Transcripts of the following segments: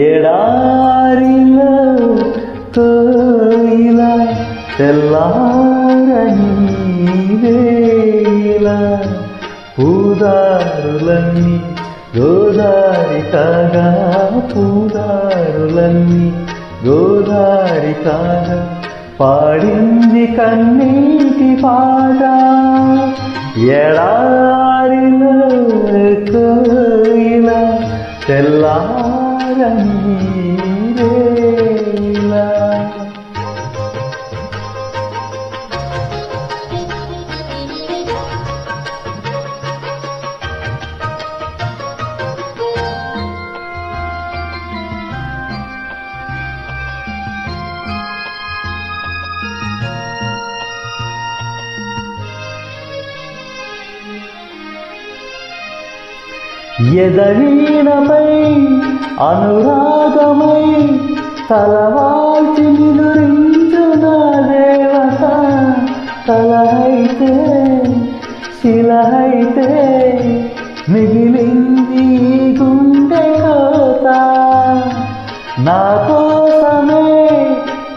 ఎడారిలో కోయిల తెల్లారని పూదారులన్నీ గోదారి కాగా పూదారులన్నీ గోదారి కాగా పాడింది కన్నీటి పాట ఎడారిలో కోయిల ఎదవీణపై అనురాగమై తలవాల్చి నిదురించు నా దేవత. తలహైతే శిలహైతే మిగిలింది గుండె కోత. నా కోసమే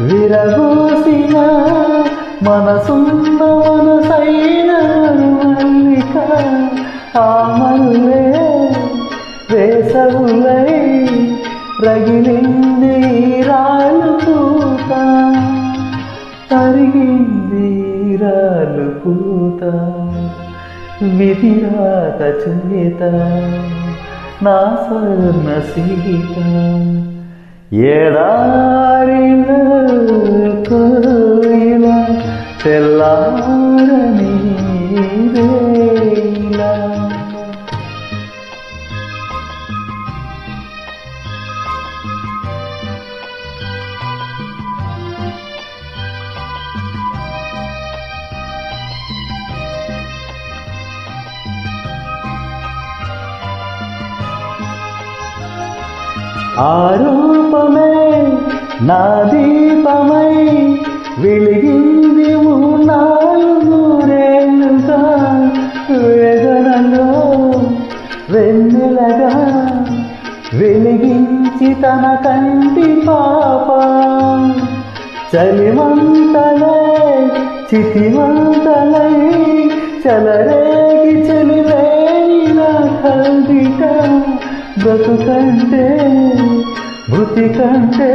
విరగూసిన మనసున్న మనసైన మల్లిక. ఆ మల్లే వేసవులై రగిలింది రాళ్ళు పూత. తరిగింది రాళ్ళు పూత. విధిరాత చేత నా స్వర్ణ సీత. ఎడారిలో కోయిల తెల్లారని వేళ. ఆ రూపమే నా దీపమై వెలిగింది నాలుగు వేదనలో వెన్నెలగా వెలిగించి తన కంటి పాప. చలిమంతలై చితిమంతలై చలరే బ్రతుకంటే భృతి కంటే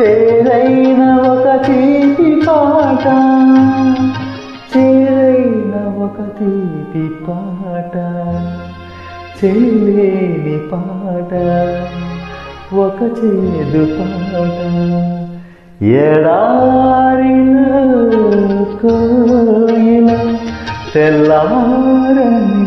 చేరైన ఒక తీపి పాట. చేరైన ఒక తీపి పాట. చెల్లేని పాట. ఒక చేదు పాట. ఎడారిన కోయిల తెల్లారని